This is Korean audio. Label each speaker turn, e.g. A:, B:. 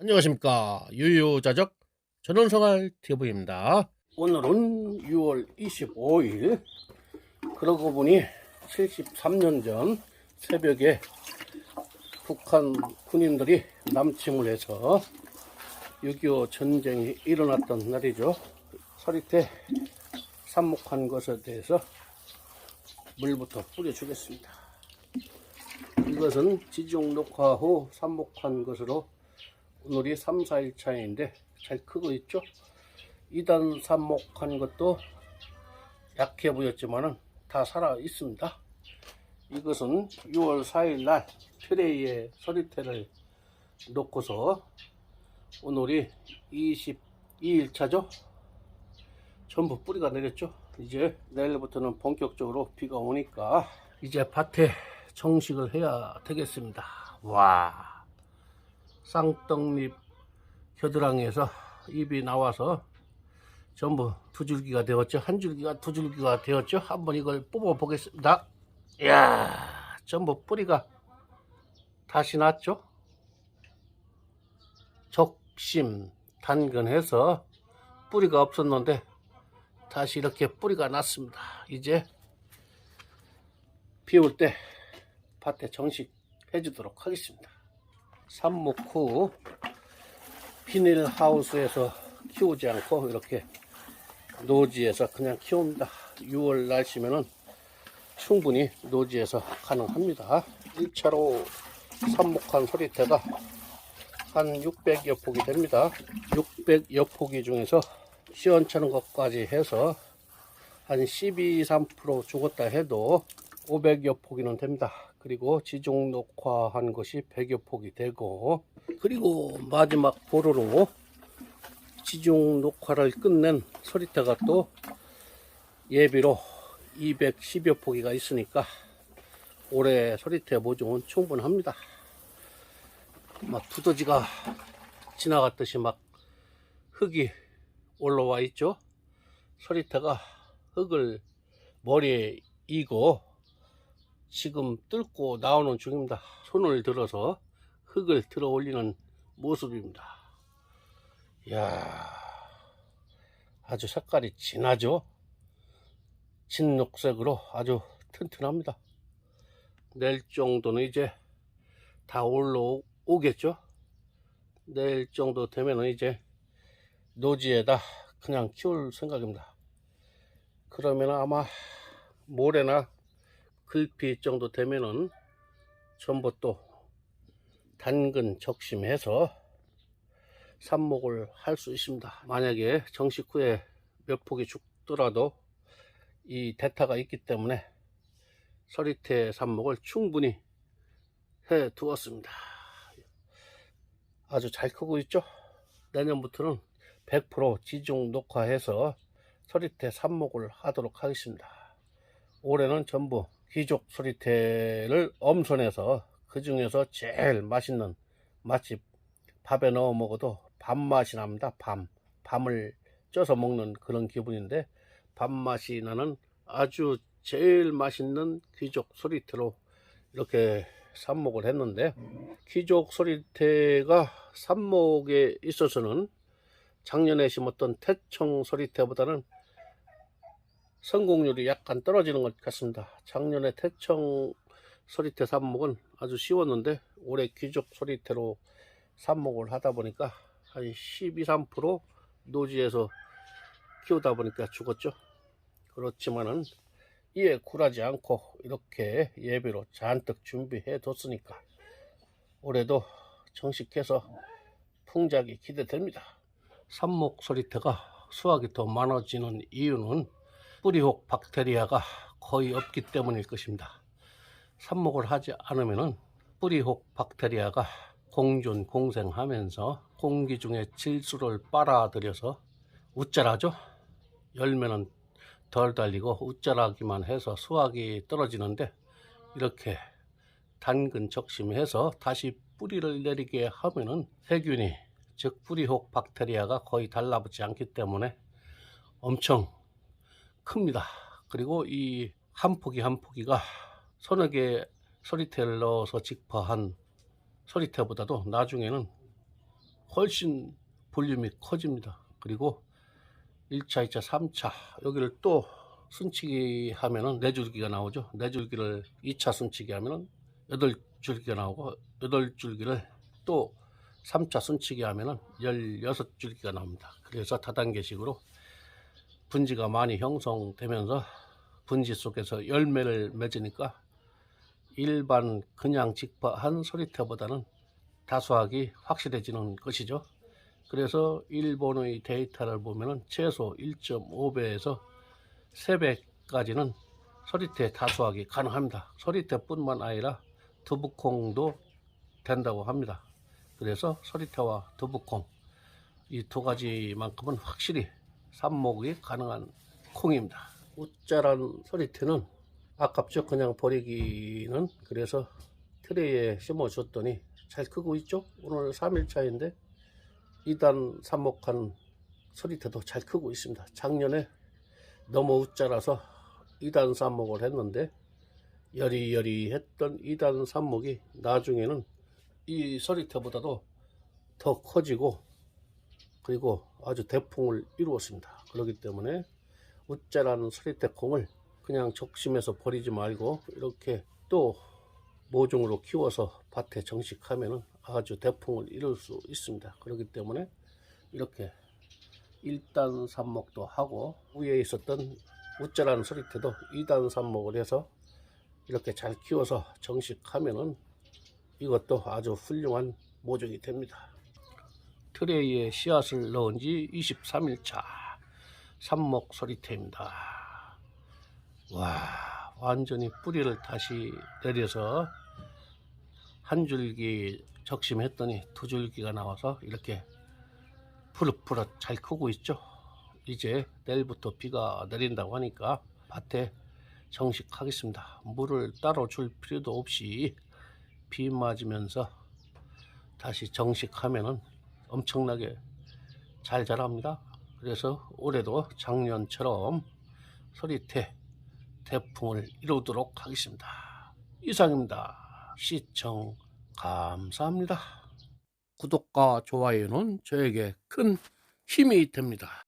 A: 안녕하십니까. 유유자적 전원생활 TV입니다. 오늘은 6월 25일 그러고 보니 73년 전 새벽에 북한 군인들이 남침을 해서 6.25 전쟁이 일어났던 날이죠. 서리태 삽목한 것에 대해서 물부터 뿌려주겠습니다. 이것은 지중 녹화 후 삽목한 것으로 오늘이 3, 4일 차인데 잘 크고 있죠? 2단 삽목한 것도 약해 보였지만은 다 살아 있습니다. 이것은 6월 4일 날 트레이에 서리태를 놓고서 오늘이 22일 차죠? 전부 뿌리가 내렸죠? 이제 내일부터는 본격적으로 비가 오니까 이제 밭에 정식을 해야 되겠습니다. 와. 쌍떡잎 겨드랑이에서 잎이 나와서 전부 두 줄기가 되었죠. 한 줄기가 두 줄기가 되었죠. 한번 이걸 뽑아 보겠습니다. 이야, 전부 뿌리가 다시 났죠. 적심 단근해서 뿌리가 없었는데 다시 이렇게 뿌리가 났습니다. 이제 비올 때 밭에 정식 해 주도록 하겠습니다. 삽목 후 비닐 하우스에서 키우지 않고 이렇게 노지에서 그냥 키웁니다. 6월 날씨면은 충분히 노지에서 가능합니다. 1차로 삽목한 소리태가 한 600여 폭이 됩니다. 600여 폭이 중에서 시원찮은 것까지 해서 한 12, 3% 죽었다 해도 500여 포기는 됩니다. 그리고 지종 녹화한 것이 100여 폭이 되고 그리고 마지막 보루로 지종 녹화를 끝낸 소리태가 또 예비로 210여 포기가 있으니까 올해 소리태 모종은 충분합니다. 막 두더지가 지나갔듯이 막 흙이 올라와 있죠. 소리태가 흙을 머리에 이고 지금 뚫고 나오는 중입니다. 손을 들어서 흙을 들어 올리는 모습입니다. 이야, 아주 색깔이 진하죠? 진녹색으로 아주 튼튼합니다. 내일 정도는 이제 다 올라오겠죠? 내일 정도 되면 이제 노지에다 그냥 키울 생각입니다. 그러면 아마 모레나 글피 정도 되면은 전부 또 당근 적심해서 삽목을 할 수 있습니다. 만약에 정식 후에 몇 폭이 죽더라도 이 대타가 있기 때문에 서리태 삽목을 충분히 해 두었습니다. 아주 잘 크고 있죠? 내년부터는 100% 지중 녹화해서 서리태 삽목을 하도록 하겠습니다. 올해는 전부 귀족 소리태를 엄선해서 그 중에서 제일 맛있는 맛집 밥에 넣어 먹어도 밥맛이 납니다. 밤 밤을 쪄서 먹는 그런 기분인데 밥맛이 나는 아주 제일 맛있는 귀족 소리태로 이렇게 삽목을 했는데 귀족 소리태가 삽목에 있어서는 작년에 심었던 태청 소리태보다는 성공률이 약간 떨어지는 것 같습니다. 작년에 태청 소리태 삽목은 아주 쉬웠는데 올해 귀족 소리태로 삽목을 하다 보니까 한 12, 3% 노지에서 키우다 보니까 죽었죠. 그렇지만은 이에 굴하지 않고 이렇게 예비로 잔뜩 준비해 뒀으니까 올해도 정식해서 풍작이 기대됩니다. 삽목 소리태가 수확이 더 많아지는 이유는 뿌리혹 박테리아가 거의 없기 때문일 것입니다. 삽목을 하지 않으면 뿌리혹 박테리아가 공존 공생하면서 공기 중에 질소를 빨아들여서 웃자라죠. 열매는 덜 달리고 웃자라기만 해서 수확이 떨어지는데 이렇게 당근 적심해서 다시 뿌리를 내리게 하면은 세균이 즉 뿌리혹 박테리아가 거의 달라붙지 않기 때문에 엄청 큽니다. 그리고 이 한 포기 한 포기가 서너 개 소리테를 넣어서 직파한 소리테보다도 나중에는 훨씬 볼륨이 커집니다. 그리고 1차, 2차, 3차 여기를 또 순치기 하면은 네 줄기가 나오죠. 네 줄기를 2차 순치기 하면은 8줄기가 나오고 8줄기를 또 3차 순치기 하면은 16줄기가 나옵니다. 그래서 다단계식으로 분지가 많이 형성되면서 분지 속에서 열매를 맺으니까 일반 그냥 직파한 소리태보다는 다수하기 확실해지는 것이죠. 그래서 일본의 데이터를 보면은 최소 1.5배에서 3배까지는 소리태 다수하기 가능합니다. 소리태뿐만 아니라 두부콩도 된다고 합니다. 그래서 소리태와 두부콩 이 두 가지만큼은 확실히 삽목이 가능한 콩입니다. 웃자란 소리태는 아깝죠. 그냥 버리기는 그래서 트레이에 심어줬더니 잘 크고 있죠. 오늘 3일차인데 2단 삽목한 소리태도 잘 크고 있습니다. 작년에 너무 웃자라서 2단 삽목을 했는데 여리여리했던 2단 삽목이 나중에는 이 소리태보다도 더 커지고 그리고 아주 대풍을 이루었습니다. 그렇기 때문에 웃자라는 소리태콩을 그냥 적심해서 버리지 말고 이렇게 또 모종으로 키워서 밭에 정식하면은 아주 대풍을 이룰 수 있습니다. 그렇기 때문에 이렇게 일단 삽목도 하고 위에 있었던 웃자라는 소리태도 2단 삽목을 해서 이렇게 잘 키워서 정식하면은 이것도 아주 훌륭한 모종이 됩니다. 트레이에 씨앗을 넣은 지 23일차 삽목 소리태입니다. 와, 완전히 뿌리를 다시 내려서 한 줄기 적심했더니 두 줄기가 나와서 이렇게 푸릇푸릇 잘 크고 있죠. 이제 내일부터 비가 내린다고 하니까 밭에 정식하겠습니다. 물을 따로 줄 필요도 없이 비 맞으면서 다시 정식하면은 엄청나게 잘 자랍니다. 그래서 올해도 작년처럼 소리태 태풍을 이루도록 하겠습니다. 이상입니다. 시청 감사합니다. 구독과 좋아요는 저에게 큰 힘이 됩니다.